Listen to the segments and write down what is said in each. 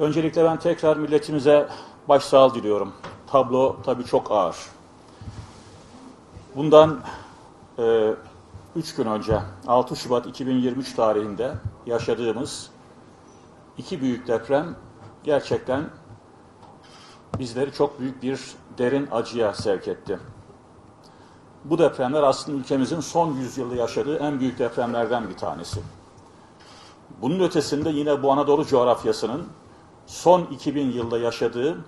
Öncelikle ben tekrar milletimize başsağlığı diliyorum. Tablo tabii çok ağır. Bundan 3 gün önce 6 Şubat 2023 tarihinde yaşadığımız iki büyük deprem gerçekten bizleri çok büyük bir derin acıya sevk etti. Bu depremler aslında ülkemizin son yüzyılda yaşadığı en büyük depremlerden bir tanesi. Bunun ötesinde yine bu Anadolu coğrafyasının son 2000 yılda yaşadığı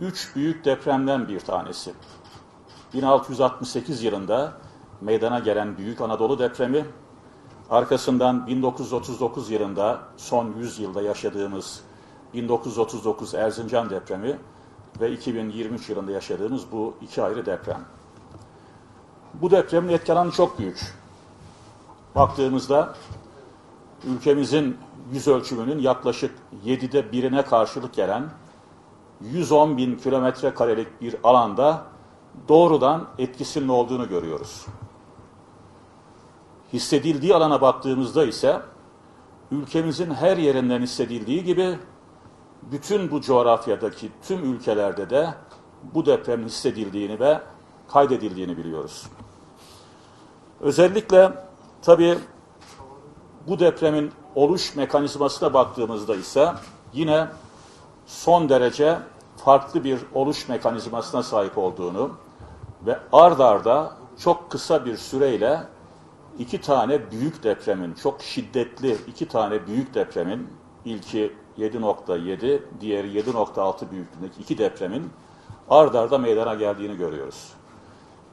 üç büyük depremden bir tanesi. 1668 yılında meydana gelen Büyük Anadolu depremi, arkasından 1939 yılında son 100 yılda yaşadığımız 1939 Erzincan depremi ve 2023 yılında yaşadığımız bu iki ayrı deprem. Bu depremin etki alanı çok büyük. Baktığımızda ülkemizin yüz ölçümünün yaklaşık 7'de birine karşılık gelen 110 bin kilometre karelik bir alanda doğrudan etkisinin olduğunu görüyoruz. Hissedildiği alana baktığımızda ise ülkemizin her yerinden hissedildiği gibi bütün bu coğrafyadaki tüm ülkelerde de bu depremin hissedildiğini ve kaydedildiğini biliyoruz. Özellikle tabii bu depremin oluş mekanizmasına baktığımızda ise yine son derece farklı bir oluş mekanizmasına sahip olduğunu ve ard arda çok kısa bir süreyle iki tane büyük depremin, çok şiddetli iki tane büyük depremin, ilki 7.7, diğeri 7.6 büyüklüğündeki iki depremin ard arda meydana geldiğini görüyoruz.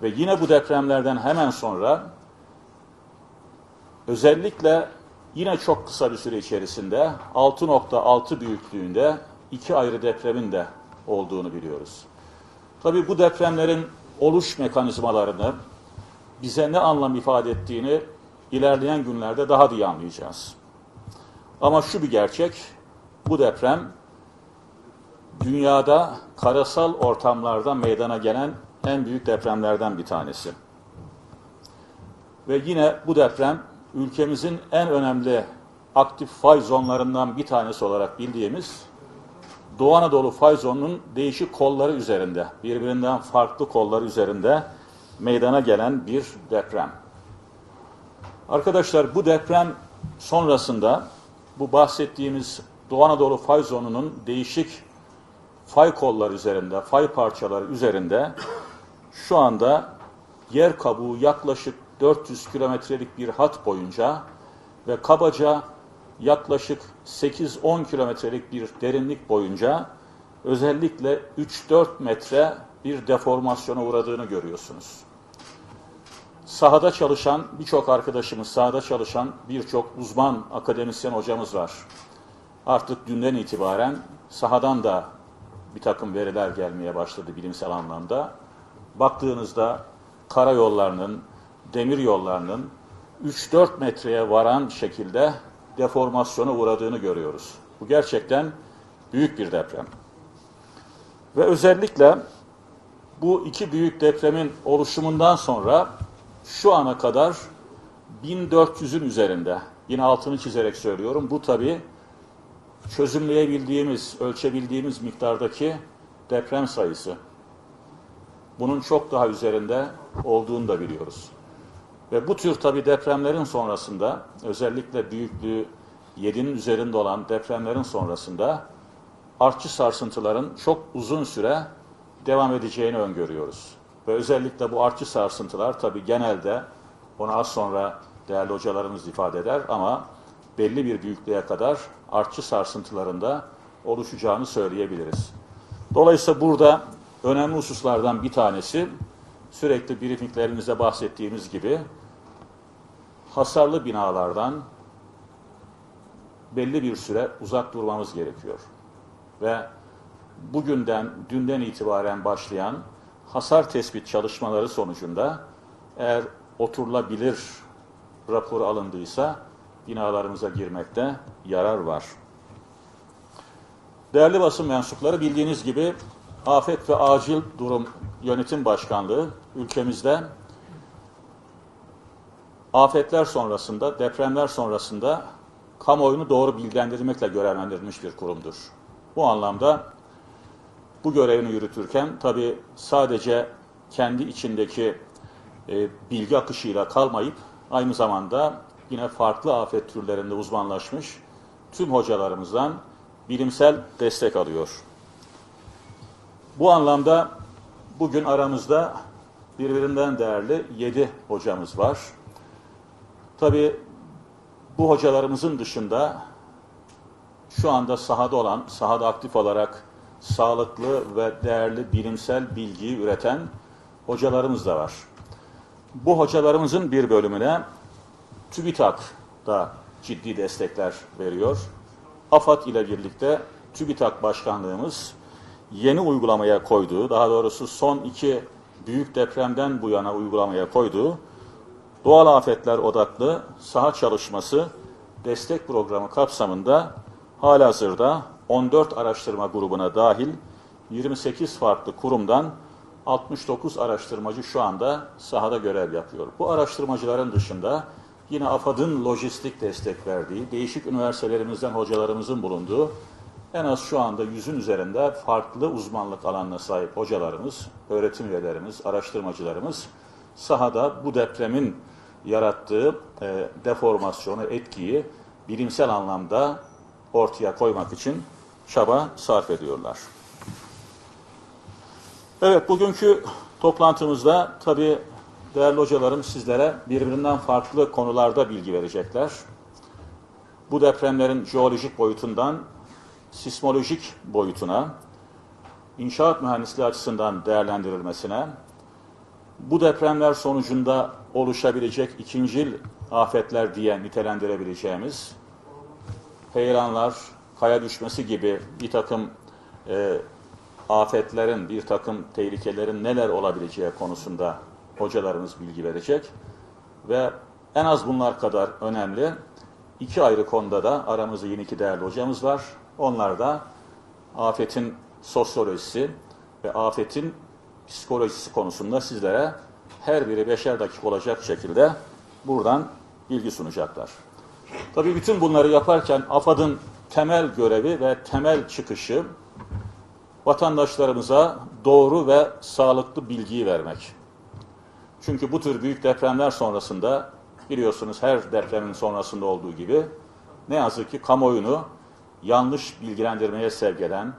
Ve yine bu depremlerden hemen sonra özellikle yine çok kısa bir süre içerisinde 6.6 büyüklüğünde iki ayrı depremin de olduğunu biliyoruz. Tabii bu depremlerin oluş mekanizmalarını bize ne anlam ifade ettiğini ilerleyen günlerde daha iyi anlayacağız. Ama şu bir gerçek, bu deprem dünyada karasal ortamlarda meydana gelen en büyük depremlerden bir tanesi. Ve yine bu deprem ülkemizin en önemli aktif fay zonlarından bir tanesi olarak bildiğimiz Doğu Anadolu fay zonunun değişik kolları üzerinde, birbirinden farklı kolları üzerinde meydana gelen bir deprem. Arkadaşlar bu deprem sonrasında bu bahsettiğimiz Doğu Anadolu fay zonunun değişik fay kolları üzerinde, fay parçaları üzerinde şu anda yer kabuğu yaklaşık 400 kilometrelik bir hat boyunca ve kabaca yaklaşık 8-10 kilometrelik bir derinlik boyunca özellikle 3-4 metre bir deformasyona uğradığını görüyorsunuz. Sahada çalışan birçok arkadaşımız, sahada çalışan birçok uzman akademisyen hocamız var. Artık dünden itibaren sahadan da bir takım veriler gelmeye başladı bilimsel anlamda. Baktığınızda karayollarının, demir yollarının 3-4 metreye varan şekilde deformasyona uğradığını görüyoruz. Bu gerçekten büyük bir deprem. Ve özellikle bu iki büyük depremin oluşumundan sonra şu ana kadar 1400'ün üzerinde, yine altını çizerek söylüyorum, bu tabi çözümleyebildiğimiz, ölçebildiğimiz miktardaki deprem sayısı. Bunun çok daha üzerinde olduğunu da biliyoruz. Ve bu tür tabi depremlerin sonrasında, özellikle büyüklüğü 7'nin üzerinde olan depremlerin sonrasında artçı sarsıntıların çok uzun süre devam edeceğini öngörüyoruz. Ve özellikle bu artçı sarsıntılar tabi genelde, onu az sonra değerli hocalarımız ifade eder ama belli bir büyüklüğe kadar artçı sarsıntılarında oluşacağını söyleyebiliriz. Dolayısıyla burada önemli hususlardan bir tanesi, sürekli briefinglerimizde bahsettiğimiz gibi hasarlı binalardan belli bir süre uzak durmamız gerekiyor. Ve bugünden, dünden itibaren başlayan hasar tespit çalışmaları sonucunda eğer oturulabilir rapor alındıysa binalarımıza girmekte yarar var. Değerli basın mensupları bildiğiniz gibi Afet ve Acil Durum Yönetim Başkanlığı ülkemizde afetler sonrasında, depremler sonrasında kamuoyunu doğru bilgilendirmekle görevlendirilmiş bir kurumdur. Bu anlamda bu görevini yürütürken tabi sadece kendi içindeki e, bilgi akışıyla kalmayıp aynı zamanda yine farklı afet türlerinde uzmanlaşmış tüm hocalarımızdan bilimsel destek alıyor. Bu anlamda bugün aramızda birbirinden değerli yedi hocamız var. Tabi bu hocalarımızın dışında şu anda sahada olan, sahada aktif olarak sağlıklı ve değerli bilimsel bilgiyi üreten hocalarımız da var. Bu hocalarımızın bir bölümüne TÜBİTAK da ciddi destekler veriyor. AFAD ile birlikte TÜBİTAK Başkanlığımız yeni uygulamaya koyduğu, daha doğrusu son iki büyük depremden bu yana uygulamaya koyduğu doğal afetler odaklı saha çalışması destek programı kapsamında halihazırda 14 araştırma grubuna dahil 28 farklı kurumdan 69 araştırmacı şu anda sahada görev yapıyor. Bu araştırmacıların dışında yine AFAD'ın lojistik destek verdiği, değişik üniversitelerimizden hocalarımızın bulunduğu en az şu anda yüzün üzerinde farklı uzmanlık alanına sahip hocalarımız, öğretim üyelerimiz, araştırmacılarımız sahada bu depremin yarattığı e, deformasyonu, etkiyi bilimsel anlamda ortaya koymak için çaba sarf ediyorlar. Evet, bugünkü toplantımızda tabii değerli hocalarım sizlere birbirinden farklı konularda bilgi verecekler. Bu depremlerin jeolojik boyutundan sismolojik boyutuna, inşaat mühendisliği açısından değerlendirilmesine, bu depremler sonucunda oluşabilecek ikincil afetler diye nitelendirebileceğimiz heyelanlar, kaya düşmesi gibi bir takım e, afetlerin, bir takım tehlikelerin neler olabileceği konusunda hocalarımız bilgi verecek. Ve en az bunlar kadar önemli iki ayrı konuda da aramızda yeni iki değerli hocamız var. Onlar da afetin sosyolojisi ve afetin psikolojisi konusunda sizlere her biri beşer dakika olacak şekilde buradan bilgi sunacaklar. Tabii bütün bunları yaparken AFAD'ın temel görevi ve temel çıkışı vatandaşlarımıza doğru ve sağlıklı bilgiyi vermek. Çünkü bu tür büyük depremler sonrasında biliyorsunuz her depremin sonrasında olduğu gibi ne yazık ki kamuoyunu yanlış bilgilendirmeye sevk eden,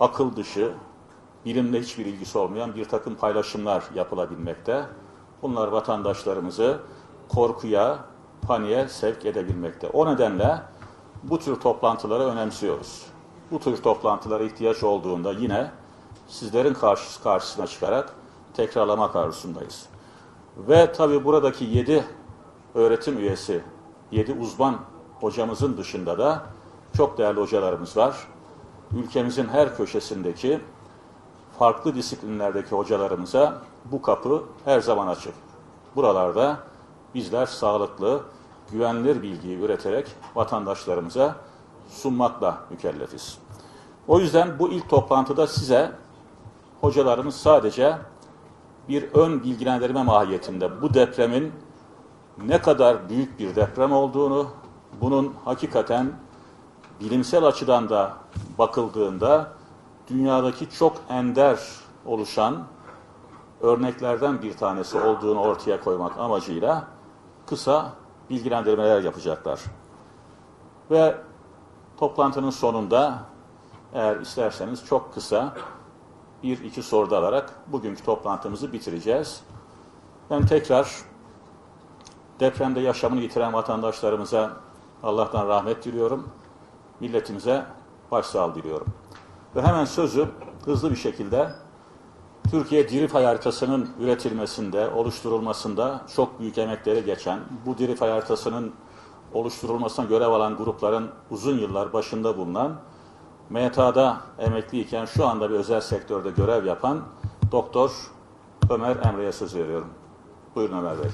akıl dışı, bilimle hiçbir ilgisi olmayan bir takım paylaşımlar yapılabilmekte. Bunlar vatandaşlarımızı korkuya, paniğe sevk edebilmekte. O nedenle bu tür toplantıları önemsiyoruz. Bu tür toplantılara ihtiyaç olduğunda yine sizlerin karşı, karşısına çıkarak tekrarlamak arzusundayız. Ve tabi buradaki yedi öğretim üyesi, yedi uzman hocamızın dışında da çok değerli hocalarımız var. Ülkemizin her köşesindeki farklı disiplinlerdeki hocalarımıza bu kapı her zaman açık. Buralarda bizler sağlıklı, güvenilir bilgiyi üreterek vatandaşlarımıza sunmakla mükellefiz. O yüzden bu ilk toplantıda size hocalarımız sadece bir ön bilgilendirme mahiyetinde bu depremin ne kadar büyük bir deprem olduğunu, bunun hakikaten bilimsel açıdan da bakıldığında dünyadaki çok ender oluşan örneklerden bir tanesi olduğunu ortaya koymak amacıyla kısa bilgilendirmeler yapacaklar. Ve toplantının sonunda eğer isterseniz çok kısa bir iki soru da alarak bugünkü toplantımızı bitireceğiz. Ben tekrar depremde yaşamını yitiren vatandaşlarımıza Allah'tan rahmet diliyorum. Milletimize başsağlığı diliyorum. Ve hemen sözü hızlı bir şekilde Türkiye diri fay haritasının üretilmesinde, oluşturulmasında çok büyük emekleri geçen, bu diri fay haritasının oluşturulmasına görev alan grupların uzun yıllar başında bulunan, MTA'da emekliyken şu anda bir özel sektörde görev yapan Doktor Ömer Emre'ye söz veriyorum. Buyurun Ömer Bey.